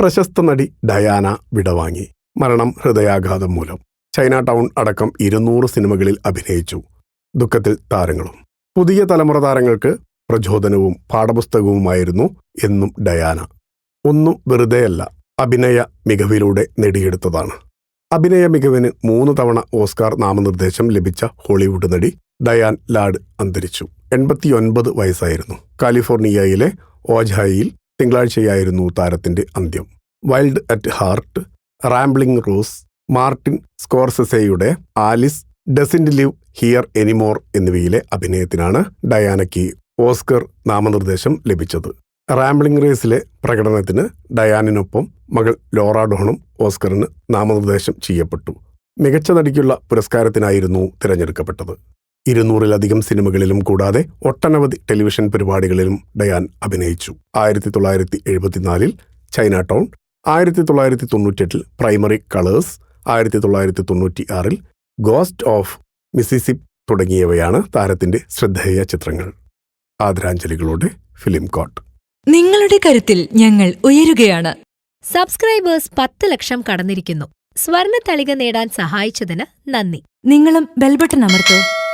പ്രശസ്ത നടി ഡയാന വിടവാങ്ങി മരണം ഹൃദയാഘാതം മൂലം. ചൈന ടൗൺ അടക്കം ഇരുന്നൂറ് സിനിമകളിൽ അഭിനയിച്ചു. ദുഃഖത്തിൽ താരങ്ങളും. പുതിയ തലമുറ താരങ്ങൾക്ക് പ്രചോദനവും പാഠപുസ്തകവുമായിരുന്നു എന്നും ഡയാന. ഒന്നും വെറുതെയല്ല അഭിനയ മികവിലൂടെ നേടിയെടുത്തതാണ്. അഭിനയ മികവിന് മൂന്ന് തവണ ഓസ്കാർ നാമനിർദ്ദേശം ലഭിച്ച ഹോളിവുഡ് നടി ഡയാൻ ലാഡ് അന്തരിച്ചു. എൺപത്തിയൊൻപത് വയസ്സായിരുന്നു. കാലിഫോർണിയയിലെ ഓജായിൽ തിങ്കളാഴ്ചയായിരുന്നു താരത്തിന്റെ അന്ത്യം. Wild at heart rambling rose Martin സ്കോർസെസയുടെ Alice doesn't live here anymore എന്നിവയിലെ അഭിനയത്തിനാണ് ഡയാനയ്ക്ക് ഓസ്കർ നാമനിർദ്ദേശം ലഭിച്ചത്. റാംബ്ലിംഗ് റേസിലെ പ്രകടനത്തിന് ഡയാനിനൊപ്പം മകൾ ലോറ ഡോണും ഓസ്കറിന് നാമനിർദ്ദേശം ചെയ്യപ്പെട്ടു. മികച്ച നടിക്കുള്ള പുരസ്കാരത്തിനായിരുന്നു തിരഞ്ഞെടുക്കപ്പെട്ടത്. ഇരുന്നൂറിലധികം സിനിമകളിലും കൂടാതെ ഒട്ടനവധി ടെലിവിഷൻ പരിപാടികളിലും ഡയാൻ അഭിനയിച്ചു. ആയിരത്തി തൊള്ളായിരത്തി എഴുപത്തിനാലിൽ ചൈന ടൗൺ ആയിരത്തി തൊള്ളായിരത്തി തൊണ്ണൂറ്റെട്ടിൽ പ്രൈമറി കളേഴ്സ് ആയിരത്തി തൊള്ളായിരത്തി തൊണ്ണൂറ്റി ആറിൽ ഗോസ്റ്റ് ഓഫ് മിസിസിപ്പ് തുടങ്ങിയവയാണ് താരത്തിന്റെ ശ്രദ്ധേയ ചിത്രങ്ങൾ. ആദരാഞ്ജലികളോടെ ഫിലിം കോട്ട് നിങ്ങളുടെ കരുത്തിൽ ഞങ്ങൾ ഉയരുകയാണ്. സബ്സ്ക്രൈബേഴ്സ് പത്ത് ലക്ഷം കടന്നിരിക്കുന്നു. സ്വർണ തളിക നേടാൻ സഹായിച്ചതിന് നന്ദി. നിങ്ങളും ബെൽബട്ടൺ അമർത്തോ.